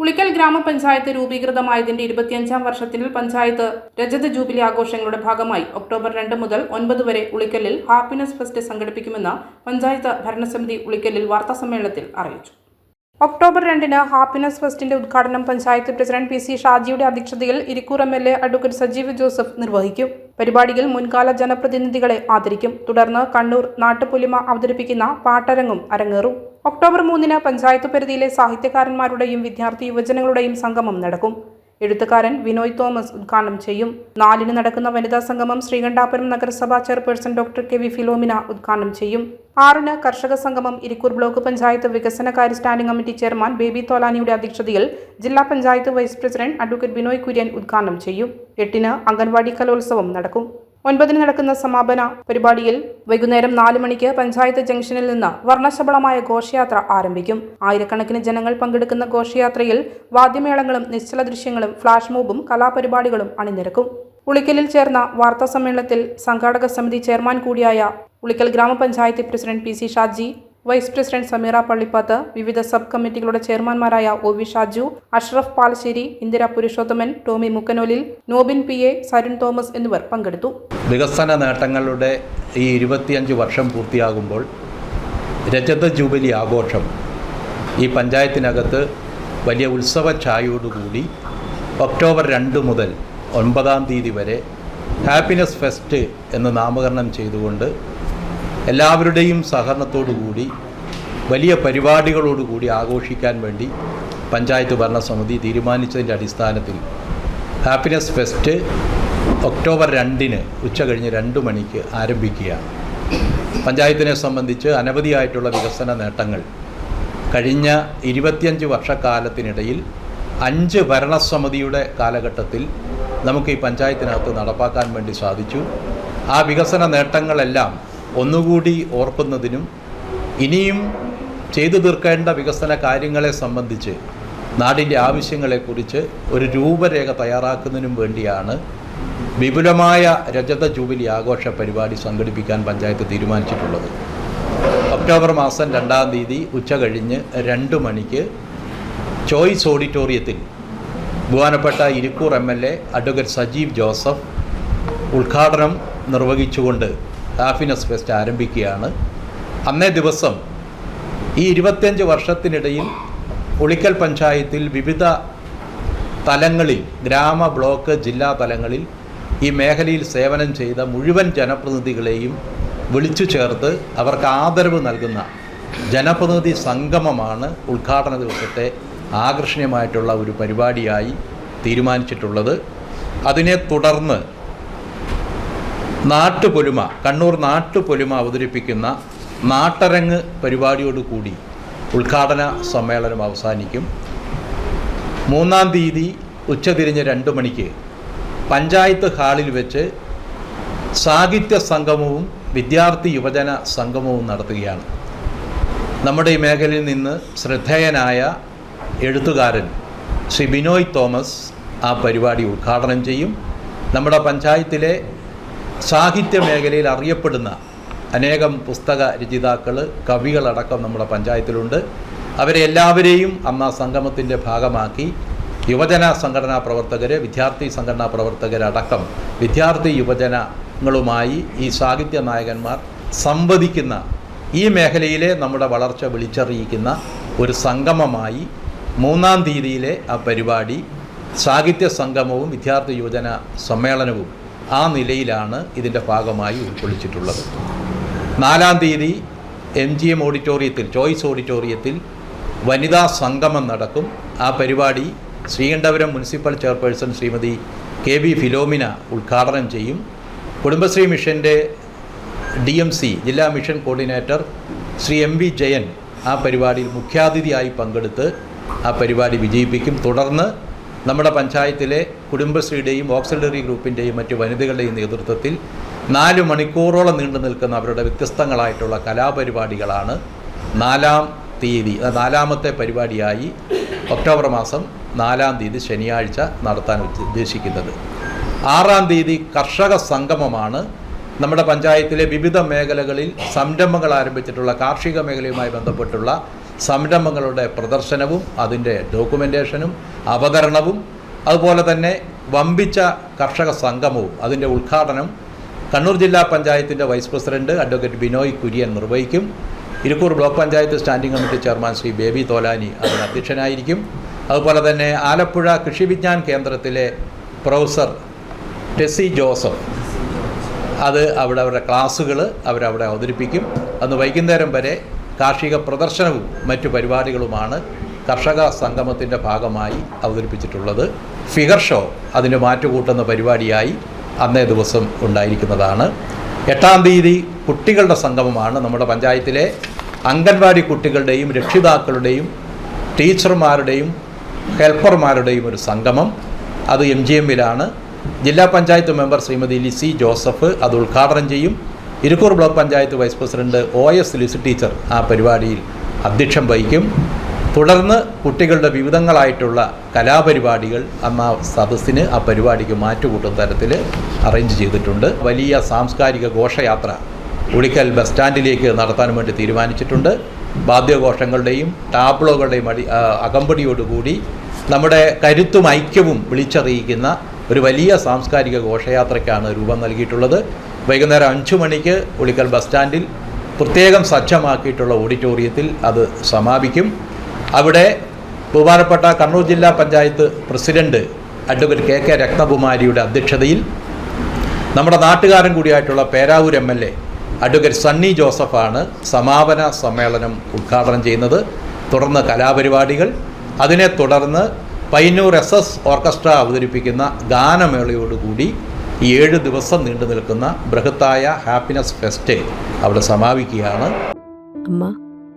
ഉളിക്കൽ ഗ്രാമപഞ്ചായത്ത് രൂപീകൃതമായതിന്റെ ഇരുപത്തിയഞ്ചാം വർഷത്തിൽ പഞ്ചായത്ത് രജത ജൂബിലി ആഘോഷങ്ങളുടെ ഭാഗമായി ഒക്ടോബർ രണ്ട് മുതൽ ഒൻപത് വരെ ഉളിക്കലിൽ ഹാപ്പിനെസ് ഫെസ്റ്റ് സംഘടിപ്പിക്കുമെന്ന് പഞ്ചായത്ത് ഭരണസമിതി ഉളിക്കലിൽ വാർത്താസമ്മേളനത്തിൽ അറിയിച്ചു. ഒക്ടോബർ രണ്ടിന് ഹാപ്പിനെസ് ഫെസ്റ്റിന്റെ ഉദ്ഘാടനം പഞ്ചായത്ത് പ്രസിഡന്റ് പി സി ഷാജിയുടെ അധ്യക്ഷതയിൽ Irikkur M L A advocate Sajeev Joseph നിർവഹിക്കും. പരിപാടിയിൽ മുൻകാല ജനപ്രതിനിധികളെ ആദരിക്കും. തുടർന്ന് കണ്ണൂർ നാട്ടുപുലിമ അവതരിപ്പിക്കുന്ന പാട്ടരങ്ങും അരങ്ങേറും. ഒക്ടോബർ മൂന്നിന് പഞ്ചായത്ത് പരിധിയിലെ സാഹിത്യകാരന്മാരുടെയും വിദ്യാർത്ഥി യുവജനങ്ങളുടെയും സംഗമം നടക്കും. എഴുത്തുകാരൻ വിനോയ് തോമസ് ഉദ്ഘാടനം ചെയ്യും. നാലിന് നടക്കുന്ന വനിതാ സംഗമം ശ്രീകണ്ഠാപുരം നഗരസഭാ chairperson doctor K V Philomina ഉദ്ഘാടനം ചെയ്യും. ആറിന് കർഷക സംഗമം ഇരിക്കൂർ ബ്ലോക്ക് പഞ്ചായത്ത് വികസനകാര്യ സ്റ്റാൻഡിംഗ് കമ്മിറ്റി ചെയർമാൻ ബേബി തോലാനിയുടെ അധ്യക്ഷതയിൽ ജില്ലാ panchayat vice president advocate Binoy Kurian ഉദ്ഘാടനം ചെയ്യും. എട്ടിന് അംഗൻവാടി കലോത്സവം നടക്കും. ഒൻപതിന് നടക്കുന്ന സമാപന പരിപാടിയിൽ വൈകുന്നേരം നാല് മണിക്ക് പഞ്ചായത്ത് ജംഗ്ഷനിൽ നിന്ന് വർണശബളമായ ഘോഷയാത്ര ആരംഭിക്കും. ആയിരക്കണക്കിന് ജനങ്ങൾ പങ്കെടുക്കുന്ന ഘോഷയാത്രയിൽ വാദ്യമേളങ്ങളും നിശ്ചല ദൃശ്യങ്ങളും ഫ്ലാഷ് മോബും കലാപരിപാടികളും അണിനിരക്കും. ഉളിക്കലിൽ ചേർന്ന വാർത്താ സമ്മേളനത്തിൽ സംഘാടക സമിതി ചെയർമാൻ കൂടിയായ ഉളിക്കൽ ഗ്രാമപഞ്ചായത്ത് president P C Shaji vice president Sameera Pallipath വിവിധ സബ് കമ്മിറ്റികളുടെ ചെയർമാൻമാരായ O V Shaju Ashraf Palassery Indira Purushothaman Tommy Mukkanolil Nobin P A Sarun Thomas എന്നിവർ പങ്കെടുത്തു. വികസന നേട്ടങ്ങളുടെ ഈ ഇരുപത്തിയഞ്ച് വർഷം പൂർത്തിയാകുമ്പോൾ രജത ജൂബിലി ആഘോഷം ഈ പഞ്ചായത്തിനകത്ത് വലിയ ഉത്സവ ഛായയോടുകൂടി ഒക്ടോബർ രണ്ട് മുതൽ ഒൻപതാം തീയതി വരെ ഹാപ്പിനെസ് ഫെസ്റ്റ് എന്ന് നാമകരണം ചെയ്തുകൊണ്ട് എല്ലാവരുടെയും സഹകരണത്തോടുകൂടി വലിയ പരിപാടികളോടുകൂടി ആഘോഷിക്കാൻ വേണ്ടി പഞ്ചായത്ത് ഭരണസമിതി തീരുമാനിച്ചതിന്റെ അടിസ്ഥാനത്തിൽ ഹാപ്പിനെസ് ഫെസ്റ്റ് ഒക്ടോബർ രണ്ടിന് ഉച്ച കഴിഞ്ഞ് രണ്ട് മണിക്ക് ആരംഭിക്കുകയാണ്. പഞ്ചായത്തിനെ സംബന്ധിച്ച് അനവധിയായിട്ടുള്ള വികസന നേട്ടങ്ങൾ. കഴിഞ്ഞ ഇരുപത്തിയഞ്ച് വർഷക്കാലത്തിനിടയിൽ അഞ്ച് ഭരണസമിതിയുടെ കാലഘട്ടത്തിൽ നമുക്ക് ഈ പഞ്ചായത്തിനകത്ത് നടപ്പാക്കാൻ വേണ്ടി സാധിച്ചു. ആ വികസന നേട്ടങ്ങളെല്ലാം ഒന്നുകൂടി ഓർക്കുന്നതിനും ഇനിയും ചെയ്തു തീർക്കേണ്ട വികസന കാര്യങ്ങളെ സംബന്ധിച്ച് നാടിന്റെ ആവശ്യങ്ങളെക്കുറിച്ച് ഒരു രൂപരേഖ തയ്യാറാക്കുന്നതിനും വേണ്ടിയാണ് വിപുലമായ രജത ജൂബിലി ആഘോഷ പരിപാടി സംഘടിപ്പിക്കാൻ പഞ്ചായത്ത് തീരുമാനിച്ചിട്ടുള്ളത്. ഒക്ടോബർ മാസം രണ്ടാം തീയതി ഉച്ച കഴിഞ്ഞ് രണ്ട് മണിക്ക് ചോയ്സ് ഓഡിറ്റോറിയത്തിൽ ബഹുമാനപ്പെട്ട Irikkur M L A advocate Sajeev Joseph ഉദ്ഘാടനം നിർവഹിച്ചുകൊണ്ട് ഹാപ്പിനെസ് ഫെസ്റ്റ് ആരംഭിക്കുകയാണ്. അന്നേ ദിവസം ഈ ഇരുപത്തിയഞ്ച് വർഷത്തിനിടയിൽ ഉളിക്കൽ പഞ്ചായത്തിൽ വിവിധ തലങ്ങളിൽ ഗ്രാമ ബ്ലോക്ക് ജില്ലാ തലങ്ങളിൽ ഈ മേഖലയിൽ സേവനം ചെയ്ത മുഴുവൻ ജനപ്രതിനിധികളെയും വിളിച്ചു ചേർത്ത് അവർക്ക് ആദരവ് നൽകുന്ന ജനപ്രതിനിധി സംഗമമാണ് ഉദ്ഘാടന ദിവസത്തെ ആകർഷണീയമായിട്ടുള്ള ഒരു പരിപാടിയായി തീരുമാനിച്ചിട്ടുള്ളത്. അതിനെ തുടർന്ന് നാട്ടുപൊലിമ കണ്ണൂർ നാട്ടുപൊലിമ അവതരിപ്പിക്കുന്ന നാട്ടരങ്ങ് പരിപാടിയോടുകൂടി ഉദ്ഘാടന സമ്മേളനം അവസാനിക്കും. മൂന്നാം തീയതി ഉച്ചതിരിഞ്ഞ് രണ്ട് മണിക്ക് പഞ്ചായത്ത് ഹാളിൽ വെച്ച് സാഹിത്യ സംഗമവും വിദ്യാർത്ഥി യുവജന സംഗമവും നടത്തുകയാണ്. നമ്മുടെ ഈ മേഖലയിൽ നിന്ന് ശ്രദ്ധേയനായ എഴുത്തുകാരൻ ശ്രീ ബിനോയ് തോമസ് ആ പരിപാടി ഉദ്ഘാടനം ചെയ്യും. നമ്മുടെ പഞ്ചായത്തിലെ സാഹിത്യ മേഖലയിൽ അറിയപ്പെടുന്ന അനേകം പുസ്തക രചയിതാക്കൾ കവികളടക്കം നമ്മുടെ പഞ്ചായത്തിലുണ്ട്. അവരെ എല്ലാവരെയും അന്ന് ആ സംഗമത്തിന്റെ ഭാഗമാക്കി യുവജന സംഘടനാ പ്രവർത്തകർ വിദ്യാർത്ഥി സംഘടനാ പ്രവർത്തകരടക്കം വിദ്യാർത്ഥി യുവജനങ്ങളുമായി ഈ സാഹിത്യ നായകന്മാർ സംവദിക്കുന്ന ഈ മേഖലയിലെ നമ്മുടെ വളർച്ച വിളിച്ചറിയിക്കുന്ന ഒരു സംഗമമായി മൂന്നാം തീയതിയിലെ ആ പരിപാടി സാഹിത്യ സംഗമവും വിദ്യാർത്ഥി യുവജന സമ്മേളനവും ആ നിലയിലാണ് ഇതിന്റെ ഭാഗമായി ഉൾക്കൊള്ളിച്ചിട്ടുള്ളത്. നാലാം തീയതി എം ജി എം ഓഡിറ്റോറിയത്തിൽ ചോയ്സ് ഓഡിറ്റോറിയത്തിൽ വനിതാ സംഗമം നടക്കും. ആ പരിപാടി Sreekandapuram municipal chairperson Shrimathi K B Philomina ഉദ്ഘാടനം ചെയ്യും. കുടുംബശ്രീ മിഷന്റെ ഡി എം സി ജില്ലാ mission coordinator Shri M V Jayan ആ പരിപാടിയിൽ മുഖ്യാതിഥിയായി പങ്കെടുത്ത് ആ പരിപാടി വിജയിപ്പിക്കും. തുടർന്ന് നമ്മുടെ പഞ്ചായത്തിലെ കുടുംബശ്രീയുടെയും ഓക്സിലറി ഗ്രൂപ്പിന്റെയും മറ്റ് വനിതകളുടെയും നേതൃത്വത്തിൽ നാല് മണിക്കൂറോളം നീണ്ടു നിൽക്കുന്ന അവരുടെ വ്യത്യസ്തങ്ങളായിട്ടുള്ള കലാപരിപാടികളാണ് നാലാം തീയതി നാലാമത്തെ പരിപാടിയായി ഒക്ടോബർ മാസം നാലാം തീയതി ശനിയാഴ്ച നടത്താൻ ഉദ്ദ- ഉദ്ദേശിക്കുന്നത്. ആറാം തീയതി കർഷക സംഗമമാണ്. നമ്മുടെ പഞ്ചായത്തിലെ വിവിധ മേഖലകളിൽ സംരംഭങ്ങൾ ആരംഭിച്ചിട്ടുള്ള കാർഷിക മേഖലയുമായി ബന്ധപ്പെട്ടുള്ള സംരംഭങ്ങളുടെ പ്രദർശനവും അതിന്റെ ഡോക്യുമെന്റേഷനും അവതരണവും അതുപോലെ തന്നെ വമ്പിച്ച കർഷക സംഗമവും അതിന്റെ ഉദ്ഘാടനം കണ്ണൂർ ജില്ലാ പഞ്ചായത്തിന്റെ vice president advocate Binoy Kurian നിർവഹിക്കും. Irikkur block panchayat standing committee chairman Shri Baby Tholani അതിന് അധ്യക്ഷനായിരിക്കും. അതുപോലെ തന്നെ ആലപ്പുഴ കൃഷി വിജ്ഞാൻ കേന്ദ്രത്തിലെ പ്രൊഫസർ ടെസി ജോസഫ് അത് അവിടെ അവരുടെ ക്ലാസ്സുകൾ അവരവിടെ അവതരിപ്പിക്കും. അന്ന് വൈകുന്നേരം വരെ കാർഷിക പ്രദർശനവും മറ്റു പരിപാടികളുമാണ് കർഷക സംഗമത്തിന്റെ ഭാഗമായി അവതരിപ്പിച്ചിട്ടുള്ളത് ഫിഗർ ഷോ അതിന് മാറ്റുകൂട്ടുന്ന പരിപാടിയായി അന്നേ ദിവസം ഉണ്ടായിരിക്കുന്നതാണ്. എട്ടാം തീയതി കുട്ടികളുടെ സംഗമമാണ്. നമ്മുടെ പഞ്ചായത്തിലെ അംഗൻവാടി കുട്ടികളുടെയും രക്ഷിതാക്കളുടെയും ടീച്ചർമാരുടെയും ഹെൽപ്പർമാരുടെയും ഒരു സംഗമം. അത് എം ജി എമ്മിലാണ്. ജില്ലാ പഞ്ചായത്ത് മെമ്പർ ശ്രീമതി ലിസി ജോസഫ് അത് ഉദ്ഘാടനം ചെയ്യും. Irikkur block panchayat vice president O S Lissy teacher ആ പരിപാടിയിൽ അധ്യക്ഷം വഹിക്കും. തുടർന്ന് കുട്ടികളുടെ വിവിധങ്ങളായിട്ടുള്ള കലാപരിപാടികൾ അന്ന് ആ സദസ്സിന് ആ പരിപാടിക്ക് മാറ്റുകൂട്ടും തരത്തിൽ അറേഞ്ച് ചെയ്തിട്ടുണ്ട്. വലിയ സാംസ്കാരിക ഘോഷയാത്ര ഉളിക്കൽ ബസ് സ്റ്റാൻഡിലേക്ക് നടത്താൻ വേണ്ടി തീരുമാനിച്ചിട്ടുണ്ട്. വാദ്യഘോഷങ്ങളുടെയും ടാബ്ലോകളുടെയും അടി അകമ്പടിയോടുകൂടി നമ്മുടെ കരുത്തും ഐക്യവും വിളിച്ചറിയിക്കുന്ന ഒരു വലിയ സാംസ്കാരിക ഘോഷയാത്രയ്ക്കാണ് രൂപം നൽകിയിട്ടുള്ളത്. വൈകുന്നേരം അഞ്ചു മണിക്ക് ഉളിക്കൽ ബസ് സ്റ്റാൻഡിൽ പ്രത്യേകം സജ്ജമാക്കിയിട്ടുള്ള ഓഡിറ്റോറിയത്തിൽ അത് സമാപിക്കും. അവിടെ ബഹുമാനപ്പെട്ട കണ്ണൂർ ജില്ലാ panchayat president advocate K K രത്നകുമാരിയുടെ അധ്യക്ഷതയിൽ നമ്മുടെ നാട്ടുകാരൻ കൂടിയായിട്ടുള്ള Peravoor M L A advocate Sunny ജോസഫാണ് സമാപന സമ്മേളനം ഉദ്ഘാടനം ചെയ്യുന്നത്. തുടർന്ന് കലാപരിപാടികൾ. അതിനെ തുടർന്ന് പയ്യന്നൂർ എസ് എസ് ഓർക്കസ്ട്ര അവതരിപ്പിക്കുന്ന ഗാനമേളയോടുകൂടി ഈ ഏഴ് ദിവസം നീണ്ടു നിൽക്കുന്ന ബൃഹത്തായ ഹാപ്പിനെസ് ഫെസ്റ്റ് അവിടെ സമാപിക്കുകയാണ്. അമ്മ